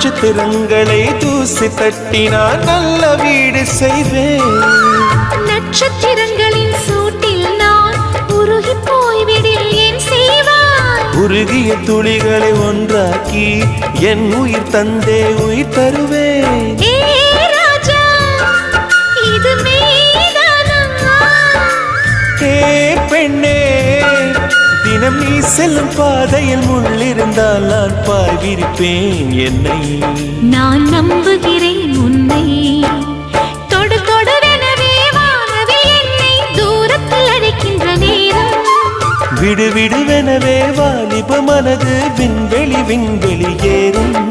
நட்சத்திரங்களை தூசி தட்டினால் நல்ல வீடு செய்வேன். நட்சத்திரங்களின் சூட்டில் நான் உருகி போய்விடில் ஏன் செய்வாய்? உருகிய துளிகளை ஒன்றாக்கி என் உயிர் தந்தே உயிர் தருவேன். பெண்ணே தினம் நீ செல்லும் பாதையில் முள்ளிருந்தால் நான் பார்விருப்பேன் என்னை. நான் நம்புகிறேன் உன்னை. தொடு என்னை. தூரத்தில் அழைக்கின்ற நேரம். விடு விடுவெனவே வாலிப மனது விண்வெளி விண்வெளி ஏறும்.